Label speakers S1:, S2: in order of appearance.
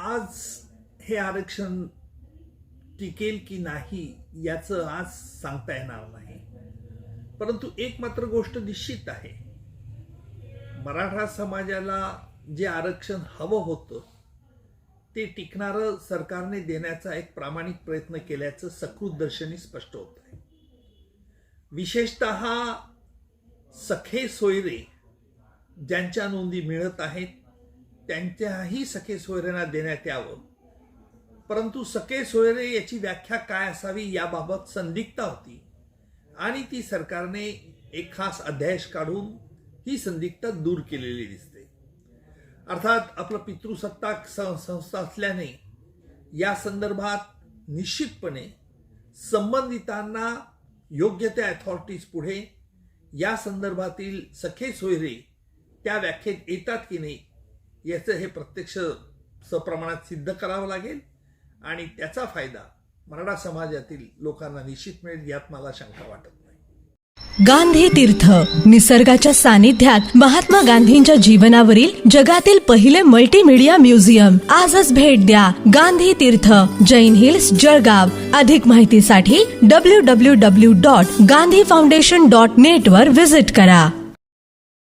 S1: आज हे आरक्षण टिकेल की नाही याचं आज सांगता येणार नाही. परंतु एक मात्र गोष्ट निश्चित आहे. मराठा समाजाला जे आरक्षण हवं होतं ते टिकणारं सरकारने देण्याचा एक प्रामाणिक प्रयत्न केल्याचं सकृत दर्शनी स्पष्ट होत आहे. विशेषत सखे सोयरे ज्यांच्या नोंदी मिळत आहेत त्यांच्याही सखे सोयऱ्यांना देण्यात यावं. परंतु सखे सोयरे याची व्याख्या काय असावी याबाबत संदिग्धता होती. आणि ती सरकारने एक खास अध्यादेश काढून ही संदिग्धता दूर केलेली दिसते. अर्थात आपलं पितृसत्ताक स- संस्था असल्याने या संदर्भात निश्चितपणे संबंधितांना योग्य त्या अथॉरिटीज पुढे या संदर्भातील सखे सोयरे त्या व्याख्येत येतात की नाही याचं हे प्रत्यक्ष सप्रमाणात सिद्ध करावं लागेल. आणि त्याचा फायदा मराठा समाजातील लोकांना निश्चित मिळेल यात मला शंका वाटत नाही.
S2: गांधी तीर्थ निसर्गाच्या सानिध्यात महात्मा गांधींच्या जीवनावरील जगातील पहिले मल्टीमीडिया म्युझियम आजच भेट द्या गांधी तीर्थ जैन हिल्स जळगाव. अधिक माहितीसाठी W W W dot Gandhi foundation dot net वर विजिट करा.